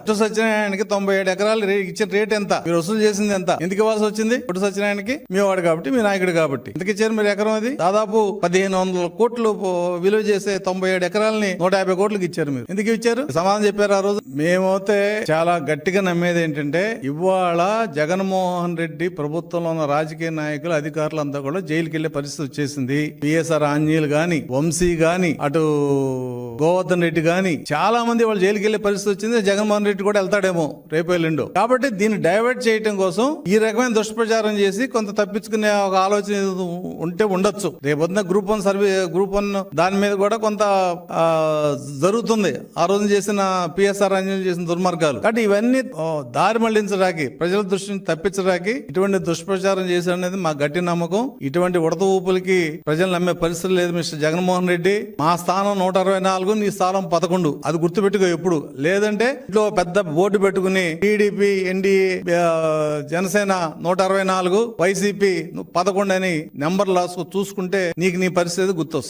పుట్టు సత్యనారాయణకి తొంభై ఏడు ఎకరాలు ఇచ్చిన రేట్ ఎంత? మీరు వసూలు చేసింది ఎంత? ఎందుకు ఇవ్వాల్సి వచ్చింది? పుట్టు సత్యనారాయణకి మీ వాడు కాబట్టి మీ నాయకుడు కాబట్టి. ఎందుకు ఇచ్చారు మీరు ఎకరం అది? దాదాపు పదిహేను వందల కోట్లు విలువ చేసే తొంభై ఏడు ఎకరాలని నూట యాభై కోట్లకి ఇచ్చారు మీరు. ఎందుకు ఇచ్చారు? సమాధానం చెప్పారు ఆ రోజు. మేమైతే చాలా గట్టిగా నమ్మేది ఏంటంటే ఇవాళ జగన్మోహన్ రెడ్డి ప్రభుత్వంలో ఉన్న రాజకీయ నాయకులు అధికారులు అంతా కూడా జైలుకి వెళ్ళే పరిస్థితి వచ్చేసింది. పిఎస్ఆర్ ఆంజనేయులు గాని వంశీ గాని అటు గోవర్ధన్ రెడ్డి కానీ చాలా మంది వాళ్ళు జైలుకి వెళ్ళే పరిస్థితి వచ్చింది. జగన్మోహన్ రెడ్డి కూడా వెళ్తాడేమో రేపు ఎల్లుండో. కాబట్టి దీన్ని డైవర్ట్ చేయటం కోసం ఈ రకమైన దుష్ప్రచారం చేసి కొంత తప్పించుకునే ఒక ఆలోచన ఉంటే ఉండొచ్చు. రేపొద్దున group one survey group one దాని మీద కూడా కొంత జరుగుతుంది. ఆ రోజు చేసిన పిఎస్ఆర్ అంజలి చేసిన దుర్మార్గాలు. కాబట్టి ఇవన్నీ దారి మళ్ళించడానికి ప్రజల దృష్టిని తప్పించడానికి ఇటువంటి దుష్ప్రచారం చేశారనేది మా గట్టి నమ్మకం. ఇటువంటి ఉడత ఊపులకి ప్రజలు నమ్మే పరిస్థితి లేదు మిస్టర్ జగన్మోహన్ రెడ్డి. మా స్థానం నూట అరవై నాలుగు నాలుగు నీ స్థానం పదకొండు. అది గుర్తుపెట్టుకో ఎప్పుడు. లేదంటే ఇంట్లో పెద్ద బోర్డు పెట్టుకుని టీడీపీ ఎన్డీఏ జనసేన నూట అరవై నాలుగు వైసీపీ పదకొండు అని నెంబర్ లాస్ చూసుకుంటే నీకు నీ పరిస్థితి గుర్తొస్తుంది.